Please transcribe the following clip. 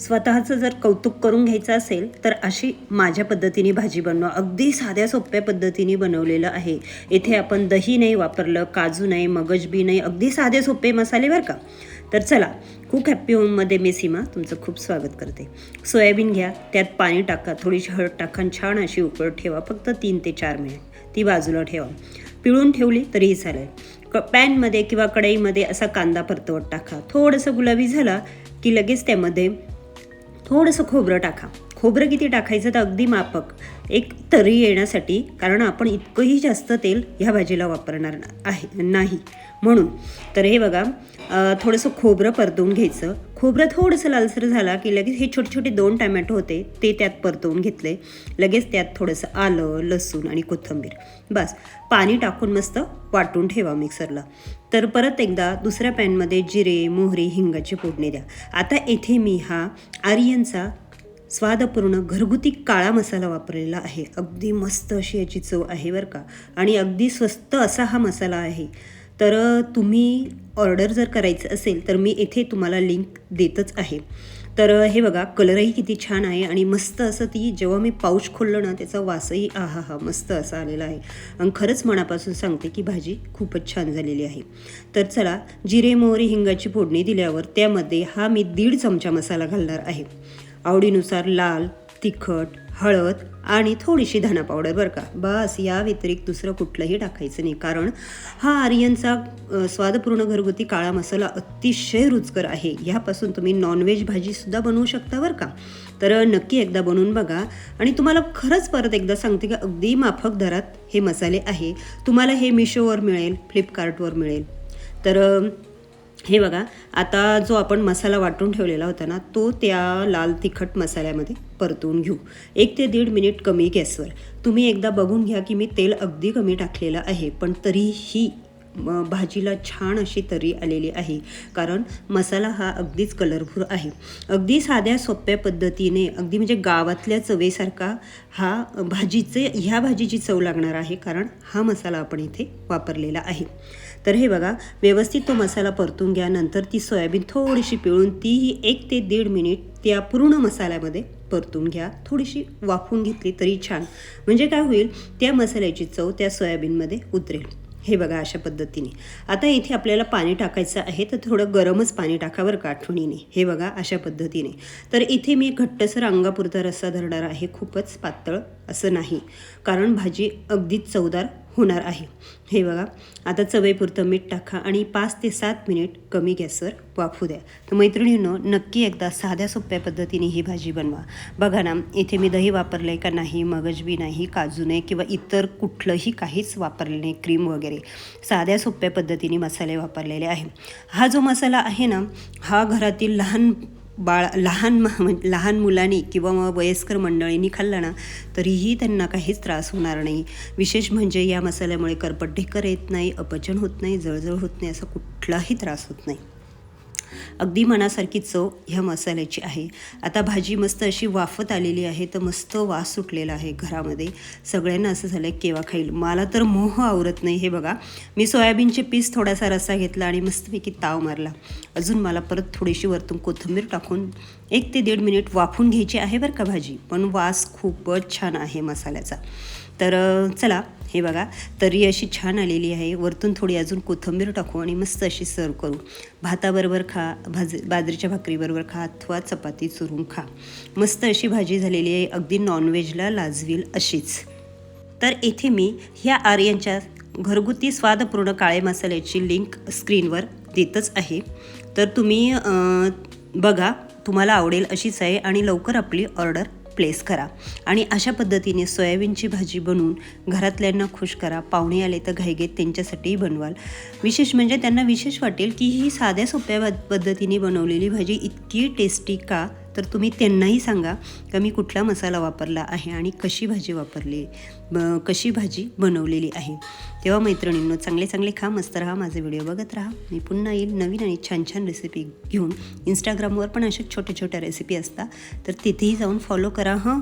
स्वतःचं जर कौतुक करून घ्यायचं असेल तर अशी माझ्या पद्धतीने भाजी बनवा. अगदी साध्या सोप्या पद्धतीने बनवलेलं आहे. इथे आपण दही नाही वापरलं काजू नाही मगज बी नाही अगदी साधे सोपे मसाले बरं का? तर चला कुक हॅप्पी होममध्ये मी सीमा तुमचं खूप स्वागत करते. सोयाबीन घ्या त्यात पाणी टाका थोडीशी हळद टाका छान अशी उकळ ठेवा फक्त तीन ते चार मिनिट. ती बाजूला ठेवा. पिळून ठेवली तरीही चालेल. क पॅनमध्ये किंवा कढईमध्ये असा कांदा परतवत टाका. थोडंसं गुलाबी झाला की लगेच त्यामध्ये थोडंसं खोबरं टाका. खोबरं किती टाकायचं तर अगदी मापक. एक तरी येण्यासाठी कारण आपण इतकंही जास्त तेल ह्या भाजीला वापरणार आहे नाही. म्हणून तर हे बघा थोडंसं खोबरं परतवून घ्यायचं. खोबरं थोडंसं लालसर झाला की लगेच हे छोटे छोटे दोन टॅमॅटो होते ते त्यात परतवून घेतले. लगेच त्यात थोडंसं आलं लसूण आणि कोथिंबीर. बस. पाणी टाकून मस्त वाटून ठेवा मिक्सरला. तर परत एकदा दुसऱ्या पॅनमध्ये जिरे मोहरी हिंगाची फोडणी द्या. आता येथे मी हा आर्यनचा स्वादपूर्ण घरगुती काळा मसाला वापरलेला आहे. अगदी मस्त अशी याची चव आहे बरं का. आणि अगदी स्वस्त असा हा मसाला आहे. तर तुम्ही ऑर्डर जर करायचं असेल तर मी येथे तुम्हाला लिंक देतच आहे. तर हे बघा कलरही किती छान आहे आणि मस्त असं ती जेव्हा मी पाऊच खोललं ना त्याचा वासही आहा हा मस्त असा आलेला आहे. आणि खरंच मनापासून सांगते की भाजी खूपच छान झालेली आहे. तर चला जिरे मोहरी हिंगाची फोडणी दिल्यावर त्यामध्ये हा मी दीड चमचा मसाला घालणार आहे. आवडीनुसार लाल तिखट हळद आणि थोडीशी धना पावडर बरं का. बस या व्यतिरिक्त दुसरं कुठलंही टाकायचं नाही. कारण हा आर्यनचा स्वादपूर्ण घरगुती काळा मसाला अतिशय रुचकर आहे. ह्यापासून तुम्ही नॉनव्हेज भाजीसुद्धा बनवू शकता बरं का. तर नक्की एकदा बनवून बघा. आणि तुम्हाला खरंच परत एकदा सांगते की अगदी माफक दरात हे मसाले आहे. तुम्हाला हे मिशोवर मिळेल फ्लिपकार्टवर मिळेल. तर हे बघा आता जो आपण मसाला वाटून ठेवलेला होता ना तो त्या लाल तिखट मसाल्यामध्ये परतून घेऊ. एक ते दीड मिनिट कमी गॅसवर. तुम्ही एकदा बघून घ्या की मी तेल अगदी कमी टाकलेलं आहे पण तरीही भाजीला छान अशी तरी आलेली आहे कारण मसाला हा अगदीच कलरफुल आहे. अगदी साध्या सोप्या पद्धतीने अगदी म्हणजे गावातल्या चवेसारखा हा भाजीचे ह्या भाजीची चव लागणार आहे कारण हा मसाला आपण इथे वापरलेला आहे. तर हे बघा व्यवस्थित तो मसाला परतून घ्या. नंतर ती सोयाबीन थोडीशी पिळून तीही एक ते दीड मिनिट त्या पूर्ण मसाल्यामध्ये परतून घ्या. थोडीशी वाफून घेतली तरी छान. म्हणजे काय होईल त्या मसाल्याची चव त्या सोयाबीनमध्ये उतरेल. हे बघा अशा पद्धतीने. आता इथे आपल्याला पाणी टाकायचं आहे तर थोडं गरमच पाणी टाकावर बरं हे बघा अशा पद्धतीने. तर इथे मी घट्टसर अंगापुरता रस्सा धरणार आहे. खूपच पातळ असं नाही. कारण भाजी अगदीच चवदार होणार आहे. हे बघा आता चवईपुरतं मीठ टाका आणि पाच ते सात मिनिट कमी गॅसवर वाफू द्या. तर मैत्रिणींनो नक्की एकदा साध्या सोप्या पद्धतीने ही भाजी बनवा. बघा ना इथे मी दही वापरलं आहे का नाही मगजबी नाही काजू नाही किंवा इतर कुठलंही काहीच वापरले नाही क्रीम वगैरे. साध्या सोप्या पद्धतीने मसाले वापरलेले आहे. हा जो मसाला आहे ना हा घरातील लहान बाळ लहान म- म्हण- लहान मुलांनी किंवा मग वयस्कर मंडळींनी खाल्ला ना तरीही त्यांना काहीच त्रास होणार नाही. विशेष म्हणजे या मसाल्यामुळे करपट ढेकर येत नाही अपचन होत नाही जळजळ होत नाही असा कुठलाही त्रास होत नाही. अगदी मनासारखी चव ह्या मसाल्याची आहे. आता भाजी मस्त अशी वाफत आलेली आहे तर मस्त वास सुटलेला आहे घरामध्ये. सगळ्यांना असं झालं आहे केव्हा खाईल. मला तर मोह आवरत नाही. हे बघा मी सोयाबीनचे पीस थोडासा रस्सा घेतला आणि मस्तपैकी ताव मारला. अजून मला परत थोडीशी वरतून कोथिंबीर टाकून एक ते दीड मिनिट वाफून घ्यायची आहे बरं का भाजी. पण वास खूपच छान आहे मसाल्याचा. तर चला हे बघा. तरी अशी छान आलेली आहे. वरतून थोडी अजून कोथिंबीर टाकू आणि मस्त अशी सर्व करू. भाताबरोबर खा भाज बाजरीच्या भाकरीबरोबर खा अथवा चपाती चुरून खा. मस्त अशी भाजी झालेली आहे. अगदी नॉनव्हेजला लाजवील अशीच. तर येथे मी ह्या आर्यनच्या घरगुती स्वादपूर्ण काळे मसाल्याची लिंक स्क्रीनवर देतच आहे. तर तुम्ही बघा तुम्हाला आवडेल अशीच आहे आणि लवकर आपली ऑर्डर प्लेस करा. आणि अशा पद्धतीने सोयाबीनची भाजी बनवून घरातल्यांना खुश करा. पाहुणे आले तर घाईगेत त्यांच्यासाठीही बनवाल. विशेष म्हणजे त्यांना विशेष वाटेल की ही साध्या सोप्या पद्धतीने बनवलेली भाजी इतकी टेस्टी का? तर तुम्ही त्यांनाही सांगा का मी कुठला मसाला वापरला आहे आणि कशी भाजी वापरली ब- कशी भाजी बनवलेली आहे. तेव्हा मैत्रिणींनो चांगले चांगले खा मस्त राहा माझे व्हिडिओ बघत राहा. मी पुन्हा येईल नवीन आणि छान छान रेसिपी घेऊन. इंस्टाग्रामवर पण अशा छोट्या छोट्या रेसिपी असतात. तर तिथेही जाऊन फॉलो करा हां.